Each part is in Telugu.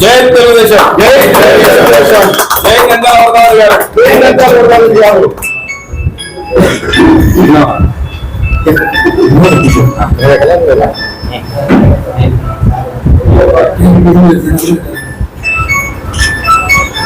జై తెలుగుదేశం. జై తెలుగుదేశం. జై గంగా వరదాలు గారు. జై గంగా వరదాలు గారు.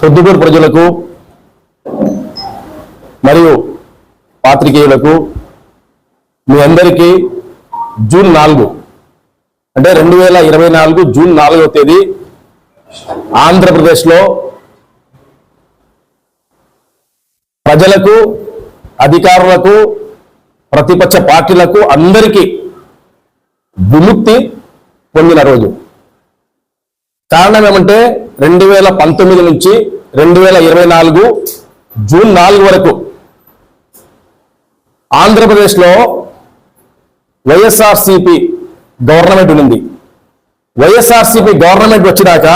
పొద్దుటూరు ప్రజలకు మరియు పాత్రికేయులకు మీ అందరికీ జూన్ నాలుగు. అంటే రెండు వేల ఇరవై నాలుగు జూన్ నాలుగవ తేదీ ఆంధ్రప్రదేశ్లో ప్రజలకు అధికారులకు ప్రతిపక్ష పార్టీలకు అందరికీ విముక్తి పొందిన రోజు. కారణం ఏమంటే రెండు వేల పంతొమ్మిది నుంచి రెండు వేల ఇరవై నాలుగు జూన్ నాలుగు వరకు ఆంధ్రప్రదేశ్లో వైఎస్ఆర్సిపి గవర్నమెంట్ ఉంది వైఎస్ఆర్సిపి గవర్నమెంట్ వచ్చినాక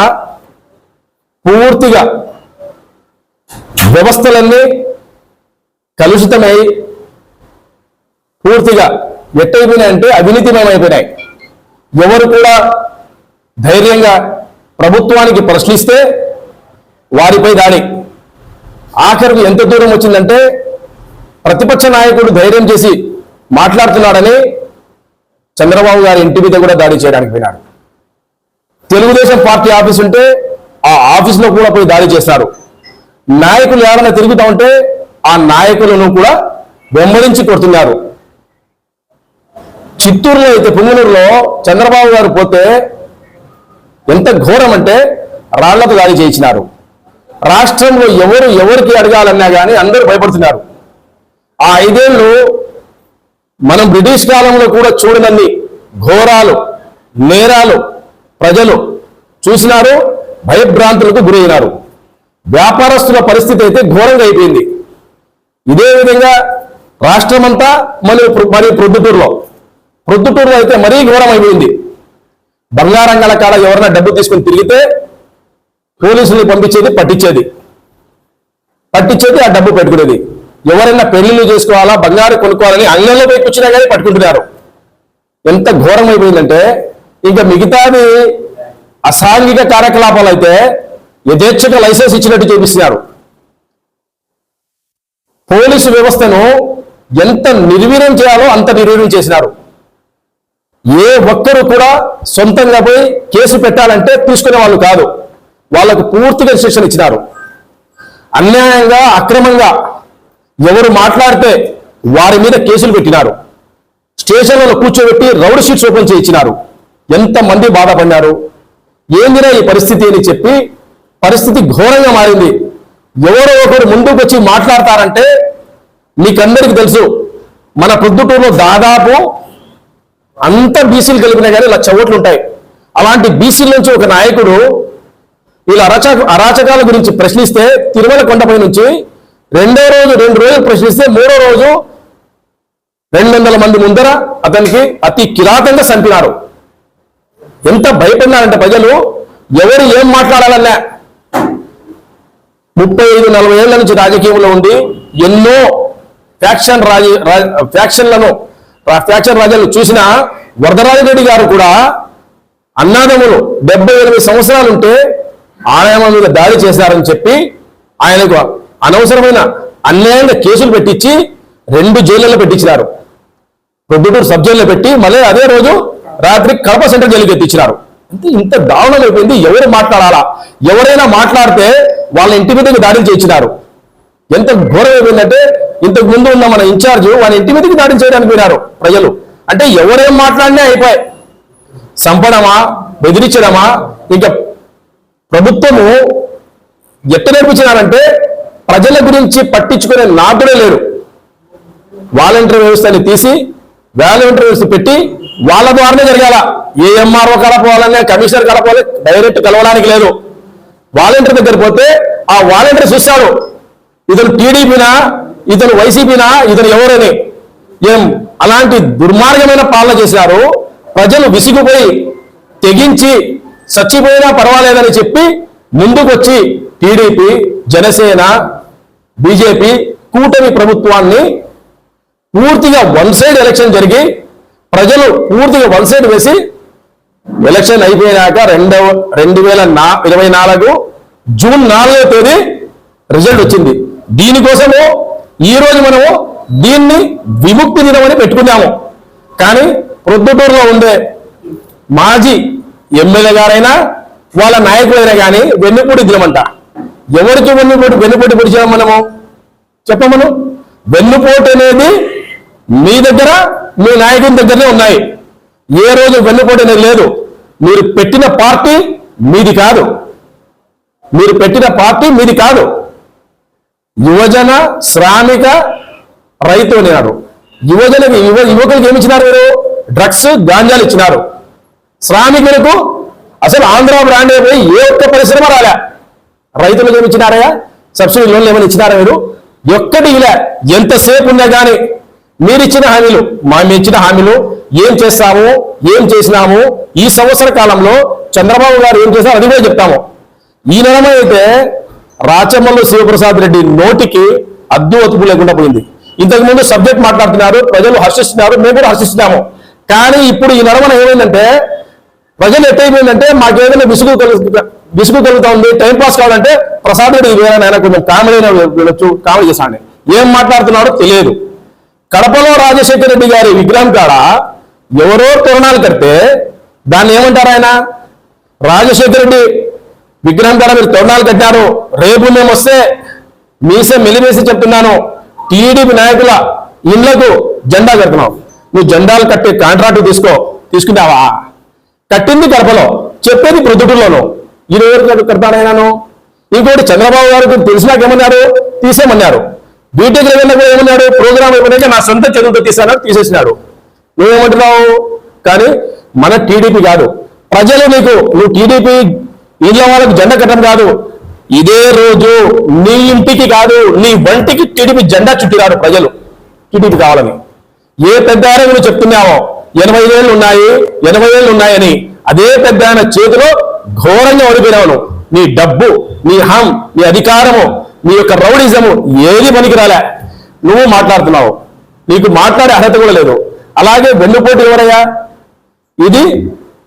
పూర్తిగా వ్యవస్థలన్నీ కలుషితమై పూర్తిగా ఎట్టయిపోయినాయంటే అవినీతిమయమైపోయినాయి. ఎవరు కూడా ధైర్యంగా ప్రభుత్వానికి ప్రశ్నిస్తే వారిపై దాడి. ఆఖరికి ఎంత దూరం వచ్చిందంటే ప్రతిపక్ష నాయకుడు ధైర్యం చేసి మాట్లాడుతున్నాడని చంద్రబాబు గారి ఇంటి మీద కూడా దాడి చేయడానికి పోయినారు. తెలుగుదేశం పార్టీ ఆఫీస్ ఉంటే ఆ ఆఫీసులో కూడా పోయి దాడి చేస్తారు నాయకులు ఎవరైనా తిరుగుతా ఉంటే ఆ నాయకులను కూడా బొమ్మరించి కొడుతున్నారు. చిత్తూరులో అయితే పుంగనూరులో చంద్రబాబు గారు పోతే ఎంత ఘోరం అంటే రాళ్ళతో దాడి చేయించినారు. రాష్ట్రంలో ఎవరు ఎవరికి అడగాలన్నా కానీ అందరూ భయపడుతున్నారు. ఆ ఐదేళ్ళు మనం బ్రిటిష్ కాలంలో కూడా చూడనన్ని ఘోరాలు నేరాలు ప్రజలు చూసినారు భయభ్రాంతులకు గురైనారు. వ్యాపారస్తుల పరిస్థితి అయితే ఘోరంగా అయిపోయింది. ఇదే విధంగా రాష్ట్రమంతా మరియు మరియు ప్రొద్దుటూరులో. ప్రొద్దుటూరులో అయితే మరీ ఘోరం అయిపోయింది. బంగారంగల కాడ ఎవరైనా డబ్బు తీసుకొని తిరిగితే పోలీసుల్ని పంపించేది పట్టించేది. పట్టించేది ఆ డబ్బు పెట్టుకునేది. ఎవరైనా పెళ్ళిళ్ళు చేసుకోవాలా బంగారు కొనుక్కోవాలని అంగంలో పోయి కూర్చున్నా కానీ పట్టుకుంటున్నారు. ఎంత ఘోరం అయిపోయిందంటే ఇంకా మిగతాది అసాంఘిక కార్యకలాపాలు అయితే యథేచ్ఛగా లైసెన్స్ ఇచ్చినట్టు చూపిస్తున్నారు. పోలీసు వ్యవస్థను ఎంత నిర్వీర్యం చేయాలో అంత నిర్వీర్యం చేసినారు. ఏ ఒక్కరు కూడా సొంతంగా పోయి కేసు పెట్టాలంటే తీసుకునే వాళ్ళు కాదు. వాళ్ళకు పూర్తిగా శిక్షణ ఇచ్చినారు. అన్యాయంగా అక్రమంగా ఎవరు మాట్లాడితే వారి మీద కేసులు పెట్టినారు. స్టేషన్లలో కూర్చోబెట్టి రౌడ్ షీట్స్ ఓపెన్ చేయించినారు. ఎంతమంది బాధపడినారు? ఏందిరా ఈ పరిస్థితి అని చెప్పి పరిస్థితి ఘోరంగా మారింది. ఎవరో ఒకరు ముందుకు వచ్చి మాట్లాడతారంటే మీకందరికీ తెలుసు మన ప్రొద్దుటూరులో దాదాపు అంత బీసీలు కలిపినా కానీ లక్ష ఓట్లు ఉంటాయి. అలాంటి బీసీల నుంచి ఒక నాయకుడు వీళ్ళ అరాచక అరాచకాల గురించి ప్రశ్నిస్తే తిరుమల కొండపై నుంచి రెండో రోజు రెండు రోజులు ప్రశ్నిస్తే మూడో రోజు రెండు వందల మంది ముందర అతనికి అతి కిరాతంగా చంపినారు. ఎంత భయపడినారంటే ప్రజలు ఎవరు ఏం మాట్లాడాలన్నా. ముప్పై ఐదు నలభై ఏళ్ళ నుంచి రాజకీయంలో ఉండి ఎన్నో ఫ్యాక్షన్ రాజీ రా- ఫ్యాక్షన్లను ఫ్యాక్షన్ రాజ్యాలను చూసిన వరదరాజరెడ్డి గారు కూడా అన్నాదములు డెబ్బై ఎనిమిది సంవత్సరాలు ఉంటే ఆయన మీద దాడి చేశారని చెప్పి ఆయనకు అనవసరమైన అన్యాయంగా కేసులు పెట్టించి రెండు జైళ్ళలో పెట్టించినారు. ప్రొద్దుటూరు సబ్ జైల్లో పెట్టి మళ్ళీ అదే రోజు రాత్రి కడప సెంట్రల్ జైలుకి ఎత్తించినారు. అంటే ఇంత దారుణం అయిపోయింది. ఎవరు మాట్లాడాలా? ఎవరైనా మాట్లాడితే వాళ్ళ ఇంటి మీదకి దాడి చేయించినారు. ఎంత ఘోరం అయిపోయిందంటే ఇంతకు ముందు ఉన్న మన ఇన్ఛార్జ్ వాళ్ళ ఇంటి మీదకి దాడి చేయడానికి పోయినారు ప్రజలు. అంటే ఎవరేం మాట్లాడినా అయిపోయాయి. చంపడమా బెదిరించడమా? ఇంకా ప్రభుత్వము ఎట్ట నేర్పించినారంటే ప్రజల గురించి పట్టించుకునే నాటుడే లేరు. వాలంటీర్ వ్యవస్థని తీసి వాలంటీర్ వ్యవస్థ పెట్టి వాళ్ళ ద్వారానే జరగాల. ఏ ఎంఆర్ఓ కలపాలనే కమిషనర్ కలపాలి డైరెక్ట్ కలవడానికి లేదు. వాలంటీర్ దగ్గర పోతే ఆ వాలంటీర్ చూస్తాడు ఇతను టీడీపీనా ఇతను వైసీపీనా ఇతను ఎవరని. ఏం అలాంటి దుర్మార్గమైన పాలన చేశారు ప్రజలు విసిగిపోయి తెగించి చచ్చిపోయినా పర్వాలేదని చెప్పి ముందుకొచ్చి టీడీపీ జనసేన బీజేపీ కూటమి ప్రభుత్వాన్ని పూర్తిగా వన్ సైడ్ ఎలక్షన్ జరిగి ప్రజలు పూర్తిగా వన్ సైడ్ వేసి ఎలక్షన్ అయిపోయినాక రెండవ రెండు వేల నా ఇరవై నాలుగు జూన్ నాలుగవ తేదీ రిజల్ట్ వచ్చింది. దీనికోసము ఈ రోజు మనము దీన్ని విముక్తి దినమని పెట్టుకున్నాము. కానీ ప్రొద్దుటూరులో ఉండే మాజీ ఎమ్మెల్యే గారైనా వాళ్ళ నాయకులైనా కానీ వెన్నుపూడి దినమంట. ఎవరికి వెన్నుపోటు వెన్నుపోటు పొడిచాము మనము? చెప్పమను. వెన్నుపోటు అనేది మీ దగ్గర మీ నాయకుని దగ్గరనే ఉన్నాయి. ఏ రోజు వెన్నుపోటు అనేది లేదు. మీరు పెట్టిన పార్టీ మీది కాదు. మీరు పెట్టిన పార్టీ మీది కాదు. యువజన శ్రామిక రైతు అనేవారు యువజనకి యువ యువకులకు ఏమి ఇచ్చినారు మీరు? డ్రగ్స్ గాంజాలు ఇచ్చినారు. శ్రామికులకు అసలు ఆంధ్ర బ్రాండ్ అయిపోయి ఏ ఒక్క పరిశ్రమ రాలే. రైతులకు ఏమి ఇచ్చినారయ్యా? సబ్సిడీ లోన్లు ఏమైనా ఇచ్చినారా మీరు? ఒక్కటి ఇలా ఎంతసేపు ఉన్నా కానీ మీరు ఇచ్చిన హామీలు మా మేము ఇచ్చిన హామీలు ఏం చేస్తాము ఏం చేసినాము? ఈ సంవత్సర కాలంలో చంద్రబాబు గారు ఏం చేశారు అది కూడా చెప్తాము. ఈ నెలమైతే రాచమల్లు శివప్రసాద్ రెడ్డి నోటికి అద్దు అతుపు లేకుండా పోయింది. ఇంతకు ముందు సబ్జెక్ట్ మాట్లాడుతున్నారు ప్రజలు హర్షిస్తున్నారు మేము కూడా హర్షిస్తున్నాము. కానీ ఇప్పుడు ఈ నడమన ఏమైందంటే ప్రజలు ఎట్టయిపోయిందంటే మాకు ఏదైనా విసుగు కలుగు విసుగు కలుగుతా ఉంది టైం పాస్ కావాలంటే ప్రసాద్ రెడ్డి వేరే ఆయన కొంచెం కామెడీ వినొచ్చు కామెడీ చేశాను ఏం మాట్లాడుతున్నాడో తెలియదు. కడపలో రాజశేఖర రెడ్డి గారి విగ్రహం కాడ ఎవరో తోరణాలు కడితే దాన్ని ఏమంటారు ఆయన? రాజశేఖర రెడ్డి విగ్రహం కాడ మీరు తోరణాలు కట్టారు రేపు మేము వస్తే మీసే మెలిమేసి చెప్తున్నాను టీడీపీ నాయకుల ఇళ్ళకు జెండా కడుతున్నావు నువ్వు జెండాలు కట్టే కాంట్రాక్ట్ తీసుకో తీసుకుంటావా? కట్టింది కడపలో చెప్పేది ప్రొద్దుటూరులోను ఈయన ఎవరు కడతాడైనాను ఇంకోటి చంద్రబాబు గారికి తెలిసినాక ఏమన్నారు తీసేమన్నారు బీటెక్ లెవెల్ ఏమన్నాడు? ప్రోగ్రామ్ అయిపోయినాక నా సొంత చదువుతో తీసాను తీసేసినాడు. నువ్వేమంటున్నావు? కానీ మన టీడీపీ కాదు. ప్రజలు నీకు నువ్వు టీడీపీ ఇళ్ళ వాళ్ళకు జెండా కట్టడం కాదు. ఇదే రోజు నీ ఇంటికి కాదు నీ వంటికి టీడీపీ జెండా చుట్టిరాడు ప్రజలు. టీడీపీ కావాలని. ఏ పెద్ద నువ్వు చెప్తున్నావో? ఎనభై ఏళ్ళు ఉన్నాయి ఎనభై ఏళ్ళు ఉన్నాయని అదే పెద్ద ఆయన చేతిలో ఘోరంగా ఓడిపోయినావు నీ డబ్బు నీ హం నీ అధికారము నీ యొక్క రౌడిజము ఏది పనికిరాలే. నువ్వు మాట్లాడుతున్నావు. నీకు మాట్లాడే అర్హత కూడా లేదు. అలాగే వెన్నుపోటు ఎవరయ్యా? ఇది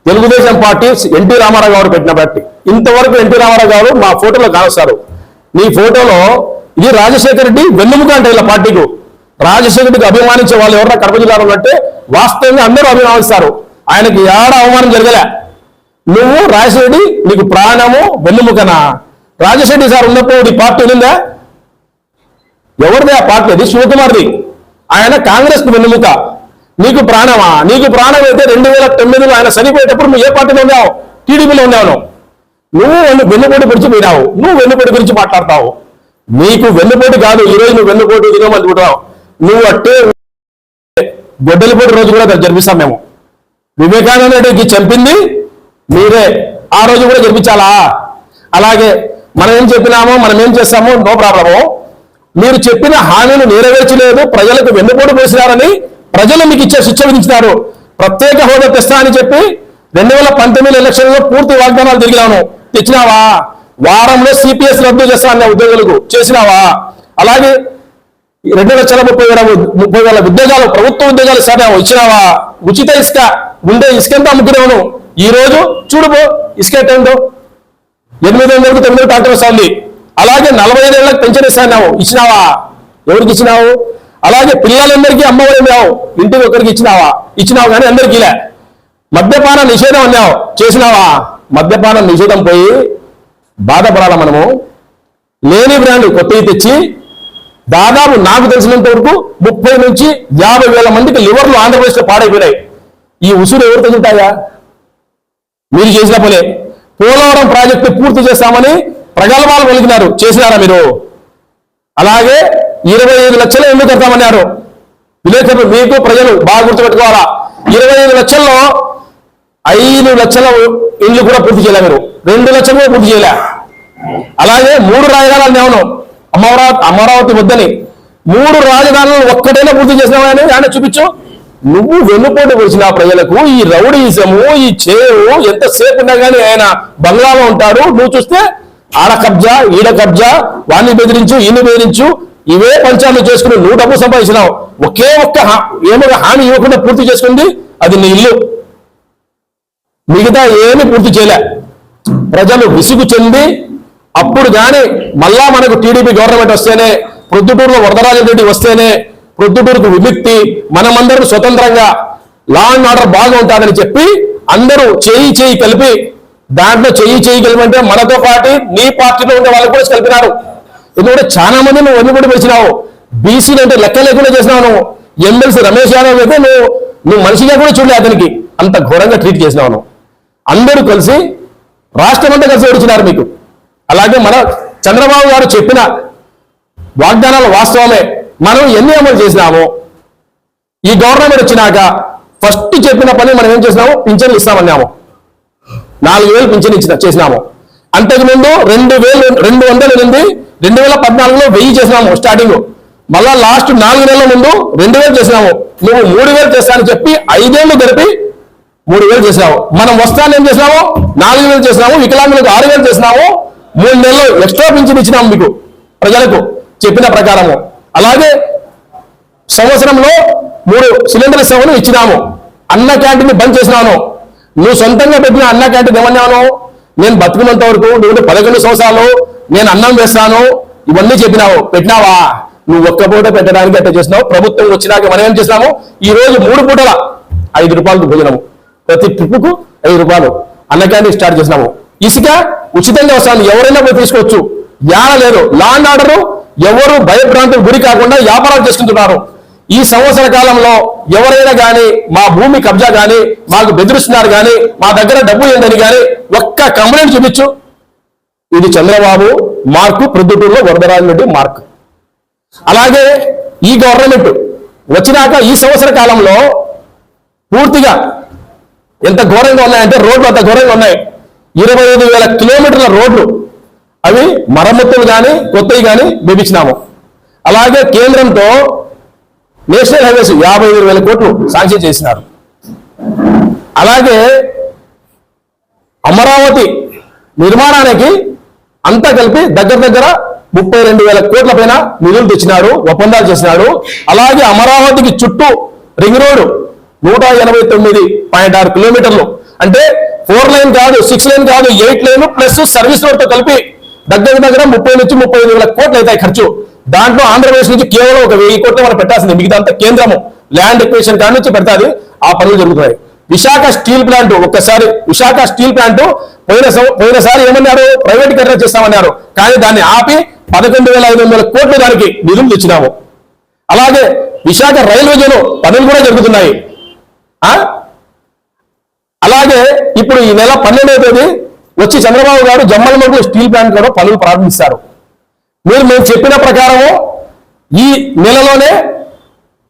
తెలుగుదేశం పార్టీ ఎన్టీ రామారావు గారు పెట్టిన పార్టీ. ఇంతవరకు ఎన్టీ రామారావు గారు మా ఫోటోలో కానొస్తారు. నీ ఫోటోలో ఇది రాజశేఖర రెడ్డి వెన్నుముక అంటే ఇలా పార్టీకు. రాజశేఖరుడికి అభిమానించే వాళ్ళు ఎవరన్నా కడప జిల్లాలో ఉన్నట్టే వాస్తవంగా అందరూ అభిమానిస్తారు. ఆయనకి ఏడ అవమానం జరగలే. నువ్వు రాజశేఖరుడి నీకు ప్రాణము వెన్నుముకనా? రాజశేఖరి సార్ ఉన్నప్పుడు నీ పార్టీ ఉందా? ఎవరిది ఆ పార్టీ? అది శివకుమార్ది. ఆయన కాంగ్రెస్ వెన్నుముక. నీకు ప్రాణమా? నీకు ప్రాణం అయితే రెండు వేల తొమ్మిదిలో ఆయన చనిపోయేటప్పుడు నువ్వు ఏ పార్టీలో ఉన్నావు? టీడీపీలో ఉన్నావు. నువ్వు వెన్ను వెన్నుపోటు గురించి పోయినావు నువ్వు వెన్నుపోటు గురించి మాట్లాడతావు. నీకు వెన్నుపోటు కాదు ఈరోజు నువ్వు వెన్నుపోటు దిగమనుకుంటున్నావు నువ్వు అట్టే గొడ్డలిపోటు రోజు కూడా జరిపిస్తాం మేము. వివేకానంద రెడ్డికి చంపింది మీరే. ఆ రోజు కూడా జరిపించాలా? అలాగే మనం ఏం చెప్పినామో మనం ఏం చేస్తామో నో ప్రాబ్లము. మీరు చెప్పిన హామీలు నెరవేర్చలేదు ప్రజలకు వెన్నుపోటు వేసినారని ప్రజలు మీకు ఇచ్చే శిక్ష విధించినారు. ప్రత్యేక హోదా తెస్తా అని చెప్పి రెండు వేల పంతొమ్మిది ఎలక్షన్లో పూర్తి వాగ్దానాలు తిరిగినాను. తెచ్చినావా? వారంలో సిపిఎస్ రద్దు చేస్తా అన్న ఉద్యోగులకు చేసినావా? అలాగే రెండు లక్షల ముప్పై వేల ముప్పై వేల ఉద్యోగాలు ప్రభుత్వ ఉద్యోగాలు సరే ఇచ్చినావా? ఉచిత ఇసుక ఉండే ఇసుక ఎంత అమ్ముకునేవాను ఈ రోజు చూడుబో ఇసుక ఎంత ఎనిమిది వందలకు తొమ్మిది ట్రాక్టర్ వస్తుంది. అలాగే నలభై ఐదు ఏళ్ళకి పెన్షన్ ఇస్తాను ఇచ్చినావా? ఎవరికి ఇచ్చినావు? అలాగే పిల్లలందరికీ అమ్మఒడి అన్నావు ఇంటికి ఒకరికి ఇచ్చినావా? ఇచ్చినావు కానీ అందరికీ ఇలా. మద్యపాన నిషేధం అన్నావు. చేసినావా? మద్యపాన నిషేధం పోయి బాధపడాల మనము? లేని బ్రాండ్ కొత్తవి తెచ్చి దాదాపు నాకు తెలిసినంత వరకు ముప్పై నుంచి యాభై వేల మందికి లివర్లు ఆంధ్రప్రదేశ్లో పాడైపోయినాయి. ఈ ఉసురు ఎవరు తగ్గుతాయా మీరు చేసిన పనే. పోలవరం ప్రాజెక్టు పూర్తి చేస్తామని ప్రగల్భాలు పలికినారు. చేసినారా మీరు? అలాగే ఇరవై ఐదు లక్షలు ఎందుకు కడతామన్నారు? విలేకరులు మీకు ప్రజలు బాగా గుర్తుపెట్టుకోవాలా? ఇరవై ఐదు లక్షల్లో ఐదు లక్షల ఇండ్లు కూడా పూర్తి చేయలే మీరు. రెండు లక్షలు కూడా పూర్తి చేయలే. అలాగే మూడు రాజధానులు నేవను అమరావతి అమరావతి వద్దని. మూడు రాజధానులు ఒక్కటైనా పూర్తి చేసినావని ఆయన చూపించు. నువ్వు వెన్నుపోటు వచ్చిన ప్రజలకు ఈ రౌడీజము ఈ చేరు ఎంతసేపు ఉన్నా కానీ ఆయన బంగ్లాలో ఉంటాడు. నువ్వు చూస్తే ఆడ కబ్జా ఈడ కబ్జా వాణ్ణి బెదిరించు ఈయన్ని బెదిరించు. ఇవే పంచాలు చేసుకుని నువ్వు డబ్బు సంపాదించినావు. ఒకే ఒక్క హా- ఏమో హామీ ఇవ్వకుండా పూర్తి చేసుకుంది? అది నీ ఇల్లు. మిగతా ఏమీ పూర్తి చేయలే. ప్రజలు విసుగు చెంది అప్పుడు కానీ మళ్ళా మనకు టీడీపీ గవర్నమెంట్ వస్తేనే ప్రొద్దుటూరులో వరదరాజరెడ్డి వస్తేనే ప్రొద్దుటూరుకు విముక్తి మనమందరం స్వతంత్రంగా లా అండ్ ఆర్డర్ బాగా ఉంటుందని చెప్పి అందరూ చేయి చేయి కలిపి దాంట్లో చేయి చేయి కలిపి మనతో పాటు నీ పార్టీలో ఉండే వాళ్ళు కూడా కలిపినారు. ఎందుకంటే చాలా మంది నువ్వు ఎన్ని కూడా పిలిచినావు బీసీలు అంటే లెక్క లేకుండా చేసినావు నువ్వు. ఎమ్మెల్సీ రమేష్ యాదవ్ అయితే నువ్వు నువ్వు మనిషిగా కూడా చూడలే అతనికి. అంత ఘోరంగా ట్రీట్ చేసినావు నువ్వు. అందరూ కలిసి రాష్ట్రం అంతా కలిసి ఓడిచినారు మీకు. అలాగే మన చంద్రబాబు గారు చెప్పిన వాగ్దానాలు వాస్తవమే. మనం ఎన్ని అమలు చేసినాము ఈ గవర్నమెంట్ వచ్చినాక ఫస్ట్ చెప్పిన పని మనం ఏం చేసినాము? పింఛన్లు ఇస్తామన్నాము. నాలుగు వేలు పింఛన్ ఇచ్చిన చేసినాము. అంతకు ముందు రెండు వేలు రెండు వందలు ఎనిమిది రెండు వేల పద్నాలుగులో వెయ్యి చేసినాము స్టార్టింగ్ మళ్ళా లాస్ట్ నాలుగు నెలల ముందు రెండు వేలు చేసినాము. నువ్వు మూడు వేలు చేస్తానని చెప్పి ఐదేళ్ళు గడిపి మూడు వేలు చేసినాము మనం వస్తాను ఏం చేసినాము? నాలుగు వేలు చేసినాము వికలాంగులకు ఆరు వేలు చేసినాము. మూడు నెలలు ఎక్స్ట్రా పింఛన్ ఇచ్చినాము మీకు ప్రజలకు చెప్పిన ప్రకారము. అలాగే సంవత్సరంలో మూడు సిలిండర్ సేవలు ఇచ్చినాము. అన్న క్యాంటీన్ బంద్ చేసినాను. నువ్వు సొంతంగా పెట్టిన అన్న క్యాంటీన్ ఏమన్నాను నేను బతుకున్నంత వరకు నువ్వు పదకొండు సంవత్సరాలు నేను అన్నం వేస్తాను ఇవన్నీ చెప్పినావు. పెట్టినావా? నువ్వు ఒక్క పూట పెట్టడానికి అట్లా చేసినావు? ప్రభుత్వం వచ్చినాక మనం ఏం చేసినాము? ఈ రోజు మూడు పూటల ఐదు రూపాయలు భోజనము. ప్రతి ట్రిప్కు ఐదు రూపాయలు అన్న క్యాంటీన్ స్టార్ట్ చేసినాము. ఇసుక ఉచితంగా వస్తాను ఎవరైనా పోయి తీసుకోవచ్చు. యాడ లేదు. లా అండ్ ఆర్డర్ ఎవరు భయభ్రాంతులకు గురి కాకుండా వ్యాపారాలు చేసుకుంటున్నారు ఈ సంవత్సర కాలంలో ఎవరైనా కానీ మా భూమి కబ్జా కానీ మాకు బెదిరిస్తున్నారు కానీ మా దగ్గర డబ్బు ఏందని కానీ ఒక్క కంప్లైంట్ చూపించు. ఇది చంద్రబాబు మార్కు ప్రొద్దుటూరులో వరదరాజు రెడ్డి మార్క్. అలాగే ఈ గవర్నమెంట్ వచ్చినాక ఈ సంవత్సర కాలంలో పూర్తిగా ఎంత ఘోరంగా ఉన్నాయంటే రోడ్లు అంత ఘోరంగా ఉన్నాయి. ఇరవై ఐదు వేల కిలోమీటర్ల రోడ్లు. అవి మరమ్మతులు కానీ కొత్తవి కానీ వేపించినాము. అలాగే కేంద్రంతో నేషనల్ హైవేస్ యాభై ఐదు వేల కోట్లు శాంక్షన్ చేసినారు. అలాగే అమరావతి నిర్మాణానికి అంతా కలిపి దగ్గర దగ్గర ముప్పై రెండు వేల కోట్ల పైన నిధులు తెచ్చినాడు ఒప్పందాలు చేసినాడు అలాగే అమరావతికి చుట్టూ రింగ్ రోడ్డు నూట ఎనభై తొమ్మిది పాయింట్ ఆరు కిలోమీటర్లు. అంటే ఫోర్ లైన్ కాదు సిక్స్ లైన్ కాదు ఎయిట్ లైన్ ప్లస్ సర్వీస్ రోడ్తో కలిపి దగ్గర దగ్గర ముప్పై నుంచి ముప్పై ఐదు వేల కోట్లు అవుతాయి ఖర్చు. దాంట్లో ఆంధ్రప్రదేశ్ నుంచి కేవలం ఒక వెయ్యి కోట్లు మనం పెట్టాల్సింది. మిగతా అంతా కేంద్రము. ల్యాండ్ ఎక్వేషన్ కాడి నుంచి పెడతాది. ఆ పనులు జరుగుతున్నాయి. విశాఖ స్టీల్ ప్లాంట్ ఒక్కసారి విశాఖ స్టీల్ ప్లాంట్ పోయిన పోయినసారి ఏమన్నారు? ప్రైవేటీకరణ చేస్తామన్నారు. కానీ దాన్ని ఆపి పదకొండు వేల ఐదు వందల కోట్లు దానికి నిధులు తెచ్చినాము. అలాగే విశాఖ రైల్వే జోన్ పనులు కూడా జరుగుతున్నాయి. ఆ? అలాగే ఇప్పుడు ఈ నెల పన్నెండవ తేదీ వచ్చి చంద్రబాబు గారు జమ్మలమడుగు స్టీల్ ప్లాంట్ కూడా పనులు ప్రారంభిస్తారు మీరు మేము చెప్పిన ప్రకారము ఈ నెలలోనే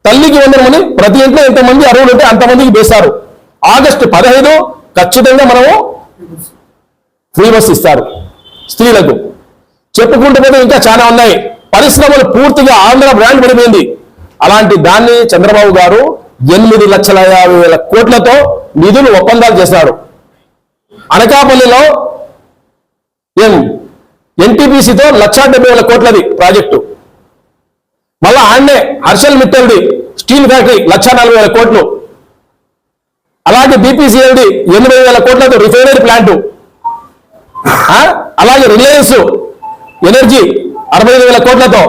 తల్లికి వందనమని ప్రతి ఇంట్లో ఎంతమంది అరువులు ఉంటే అంతమందికి వేస్తారు ఆగస్టు పదహైదు ఖచ్చితంగా మనము ఫ్రీ బస్ ఇస్తారు స్త్రీలకు. చెప్పుకుంటూ పోతే ఇంకా చాలా ఉన్నాయి. పరిశ్రమలు పూర్తిగా ఆంధ్ర బ్రాండ్ పడిపోయింది అలాంటి దాన్ని చంద్రబాబు గారు ఎనిమిది లక్షల యాభై వేల కోట్లతో నిధులు ఒప్పందాలు చేశారు అనకాపల్లిలో ఏం ఎన్టీపీసీతో లక్షా డెబ్బై వేల కోట్లది ప్రాజెక్టు. మళ్ళా ఆడనే హర్షల్ మిట్టల్ది స్టీల్ ఫ్యాక్టరీ లక్ష నలభై వేల కోట్లు. అలాగే బీపీసీఎల్ది ఎనభై వేల కోట్లతో రిఫైనరీ ప్లాంట్. అలాగే రిలయన్స్ ఎనర్జీ అరవై ఐదు వేల కోట్లతో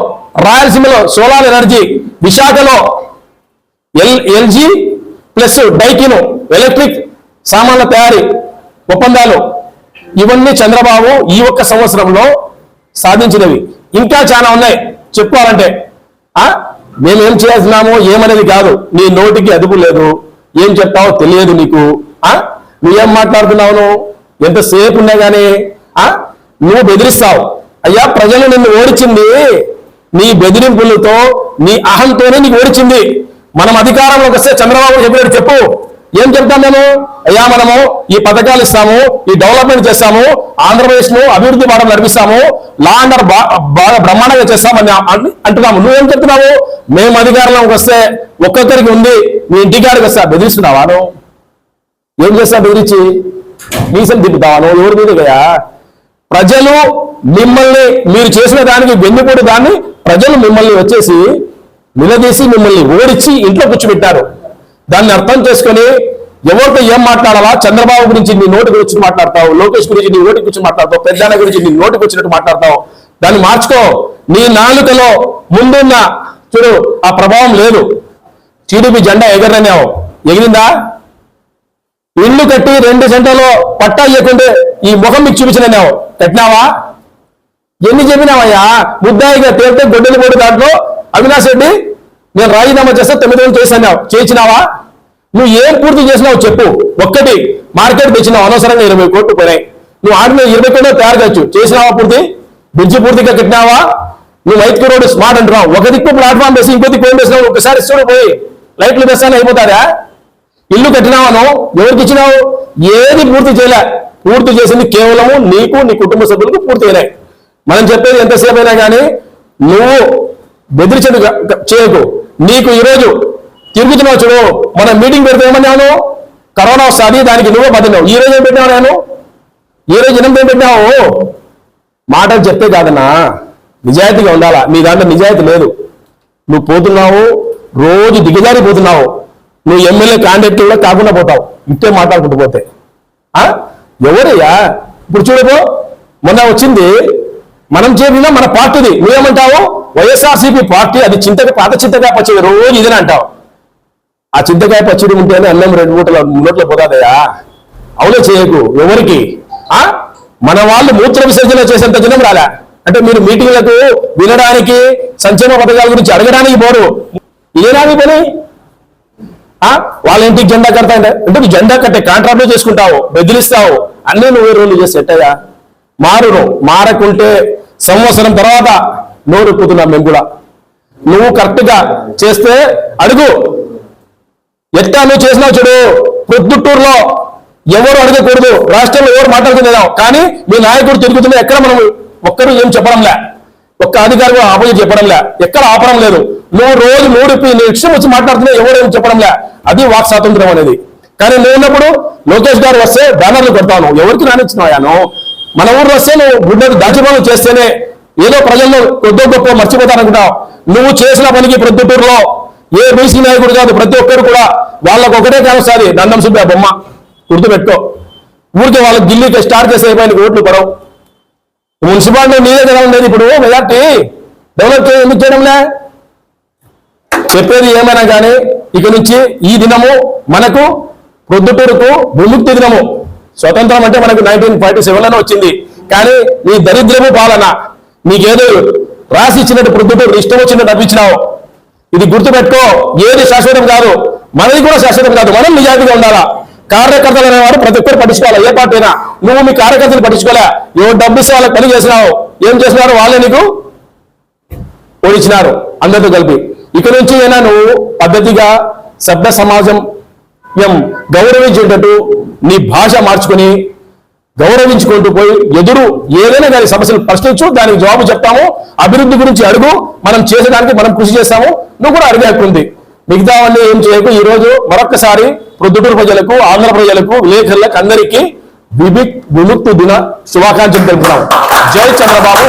రాయలసీమలో సోలార్ ఎనర్జీ విశాఖలో L LG plus Daikin electric సామాన్ల తయారీ ఒప్పందాలు ఇవన్నీ చంద్రబాబు ఈ ఒక్క సంవత్సరంలో సాధించినవి. ఇంకా చాలా ఉన్నాయి. చెప్పుకోవాలంటే మేమేం చేస్తున్నామో ఏమనేది కాదు. నీ నోటికి అదుపు లేదు. ఏం చెప్తావో తెలియదు నీకు. ఆ నువ్వేం మాట్లాడుతున్నావు ఎంతసేపు ఉన్నా గానీ ఆ నువ్వు బెదిరిస్తావు. అయ్యా ప్రజలు నిన్ను ఓడిచింది. నీ బెదిరింపులతో నీ అహంతోనే నీకు ఓడిచింది. మనం అధికారంలోకి వస్తే చంద్రబాబు చెప్పినట్టు చెప్పు. ఏం చెప్తాం మేము? అయ్యా మనము ఈ పథకాలు ఇస్తాము ఈ డెవలప్మెంట్ చేస్తాము ఆంధ్రప్రదేశ్ను అభివృద్ధి బాటలు నడిపిస్తాము లా అండర్ బాగా బ్రహ్మాండంగా చేస్తామని అంటున్నాము. నువ్వేం చెప్తున్నావు? మేము అధికారంలోకి వస్తే ఒక్కొక్కరికి ఉంది మీ ఇంటికాడికి వస్తా బెదిరిస్తున్నావా నువ్వు? ఏం చేస్తా బెదిరించి? మీసం తిప్పుతావా నువ్వు? ఎవరి మీద కదా ప్రజలు మిమ్మల్ని మీరు చేసిన దానికి వెన్నుపోటు దాన్ని ప్రజలు మిమ్మల్ని వచ్చేసి నిలదీసి మిమ్మల్ని ఓడించి ఇంట్లో కూర్చోబెట్టారు. దాన్ని అర్థం చేసుకొని ఎవరితో ఏం మాట్లాడాలా? చంద్రబాబు గురించి నీ నోటి గురించి మాట్లాడతావు లోకేష్ గురించి నీ నోటి గురించి మాట్లాడతావు పెద్దాన్న గురించి నీ నోటికి వచ్చినట్టు మాట్లాడతావు. దాన్ని మార్చుకో. నీ నాలుకలో ముందున్న చూడు ఆ ప్రభావం లేదు. టీడీపీ జెండా ఎగరనేవు. ఎగిరిందా? ఇల్లు కట్టి రెండు సెంటర్లో పట్టా ఇవ్వకుంటే ఈ ముఖం మీకు చూపించినావు కట్టినావా? ఎన్ని చెప్పినావయ్యా? ముద్దాయిగా తేలితే గొడ్డలు కూడా దాంట్లో అవినాష్ రెడ్డి నేను రాజీనామా చేస్తే తొమ్మిది రోజులు చేశాను చేసినావా నువ్వు ఏం పూర్తి చేసినావు చెప్పు. ఒక్కటి మార్కెట్ తెచ్చినావు. అనవసరంగా ఇరవై కోట్లు పోయినాయి నువ్వు ఆడిన ఇరవై కోట్లు తయారు చేయొచ్చు చేసినావా పూర్తి? బ్రిడ్జి పూర్తిగా కట్టినావా? నువ్వు వైద్య రోడ్డు స్మార్ట్ అంటున్నావు. ఒక దిక్కు ప్లాట్ఫామ్ వేసి ఇంకో దిక్కు ఏం వేసినావు ఒకసారి చూడు పోయి. లైట్లు వేస్తాను అయిపోతారా? ఇల్లు కట్టినావాను ఎవరికి ఇచ్చినావు? ఏది పూర్తి చేయలే. పూర్తి చేసింది కేవలము నీకు నీ కుటుంబ సభ్యులకు పూర్తి అయినాయి. మనం చెప్పేది ఎంతసేపు అయినా కానీ నువ్వు బెదిరించదు చేయకు. నీకు ఈరోజు తిరుగుతున్నావు చూడు మనం మీటింగ్ పెడితే ఏమన్నాను కరోనా వస్తుంది దానికి నువ్వే బదిలినావు ఈ రోజు ఏం పెట్టినావు నేను? ఈ రోజు ఇనం ఏం పెట్టినావు? మాటలు చెప్పే కాదన్నా. నిజాయితీగా ఉండాలా? నీ దాంట్లో నిజాయితీ లేదు. నువ్వు పోతున్నావు రోజు దిగజారిపోతున్నావు. నువ్వు ఎమ్మెల్యే క్యాండిడేట్ కూడా కాకుండా పోతావు. ఇంతే మాట్లాడుకుంటూ పోతే. ఎవరయ్యా? ఇప్పుడు చూడబో మొన్న వచ్చింది మనం చేరిన మన పార్టీది. నువ్వేమంటావు? వైఎస్ఆర్సీపీ పార్టీ అది చింతక పాత చింతకాయ పచ్చడి రోజు ఇదని అంటావు? ఆ చింతకాయ పచ్చడి ఉంటేనే అన్నం రెండు మూటల నోట్లో పోతాదయ్యా. అవునే చేయకు ఎవరికి? ఆ? మన వాళ్ళు మూత్ర విసర్జన చేసేంత జనం రాలే. అంటే మీరు మీటింగ్లకు వినడానికి సంక్షేమ పథకాల గురించి అడగడానికి పోరు. ఏనాది పని? ఆ? వాళ్ళ ఇంటికి జెండా కడతా అంటే అంటే నువ్వు జెండా కట్టే కాంట్రాక్ట్ చేసుకుంటావు బెదిరిస్తావు. అన్నీ నువ్వు రోజులు చేసి ఎట్టగా మారు మారకుంటే సంవత్సరం తర్వాత నోరు పోతున్నాం మేము కూడా నువ్వు కరెక్ట్గా చేస్తే అడుగు. ఎట్టా నువ్వు చేసినావు చూడు. ప్రొద్దుటూరులో ఎవరు అడగకూడదు. రాష్ట్రంలో ఎవరు మాట్లాడుతున్నారు కానీ మీ నాయకుడు తిరుగుతున్నా ఎక్కడ మనం ఒక్కరు ఏం చెప్పడంలే. ఒక్క అధికారి కూడా ఆపోజిట్ చెప్పడంలే. ఎక్కడ ఆపడం లేదు. నువ్వు రోజు మూడు నీ ఇష్టం వచ్చి మాట్లాడుతున్నా ఎవరు ఏం చెప్పడంలే. అది వాక్ స్వాతంత్రం అనేది. కానీ నువ్వు లోకేష్ గారు వస్తే బ్యానర్లు కొడతాను. ఎవరికి రానిచ్చినాయాను మన ఊరు వస్తే నువ్వు గుడ్డకు దాచిపోవడం చేస్తేనే ఏదో ప్రజల్లో కొద్దో గొప్ప మర్చిపోతాననుకుంటావు నువ్వు చేసిన పనికి ప్రొద్దుటూరులో ఏ బీసీ నాయకుడు కాదు ప్రతి ఒక్కరు కూడా వాళ్ళకు ఒకటే కానొస్తుంది దండం సుబ్బే బొమ్మ. గుర్తుపెట్టుకో. ఊరికే వాళ్ళకి ఢిల్లీకి స్టార్ట్ చేసే పైన ఓట్లు పడవు. మున్సిపాలిటీ నీదే కదా ఉండేది ఇప్పుడు మెజార్టీ. డెవలప్ ఎందుకు చేయడంలే? చెప్పేది ఏమైనా కానీ ఇక నుంచి ఈ దినము మనకు ప్రొద్దుటూరుకు విముక్తి దినము. స్వతంత్రం అంటే మనకు నైన్టీన్ ఫార్టీ సెవెన్లోనే వచ్చింది. కానీ నీ దరిద్రము పాలన నీకేదో రాసి ఇచ్చినట్టు ప్రొద్దుటూరు ఇష్టం వచ్చినట్టు అనిపించినావు. ఇది గుర్తుపెట్టుకో ఏది శాశ్వతం కాదు మనది కూడా శాశ్వతం కాదు మనం నిజాయితీగా ఉండాలా? కార్యకర్తలు అనేవారు ప్రతి ఒక్కరు పట్టించుకోవాలి? ఏ పార్టీ అయినా నువ్వు మీ కార్యకర్తలు పట్టించుకోలే. ఎవరు డబ్బు ఇస్తే వాళ్ళకి పని చేసినావు. ఏం చేసినారు? వాళ్ళే నీకు ఓడించినారు అందరితో కలిపి. ఇక నుంచి అయినా నువ్వు పద్ధతిగా శబ్ద సమాజం ఎం గౌరవించేటట్టు నీ భాష మార్చుకొని గౌరవించుకుంటూ పోయి ఎదురు ఏదైనా దాని సమస్యలు ప్రశ్నించు దానికి జవాబు చెప్తాము. అభివృద్ధి గురించి అడుగు. మనం చేసేదానికి మనం కృషి చేస్తాము. నువ్వు కూడా అడిగే హక్కు ఉంది. మిగతావన్నీ ఏం చేయకు. ఈ రోజు మరొక్కసారి ప్రొద్దుటూరు ప్రజలకు ఆంధ్ర ప్రజలకు విలేకరులకు అందరికీ విముక్తి దిన శుభాకాంక్షలు తెలుపుతున్నాం. జై చంద్రబాబు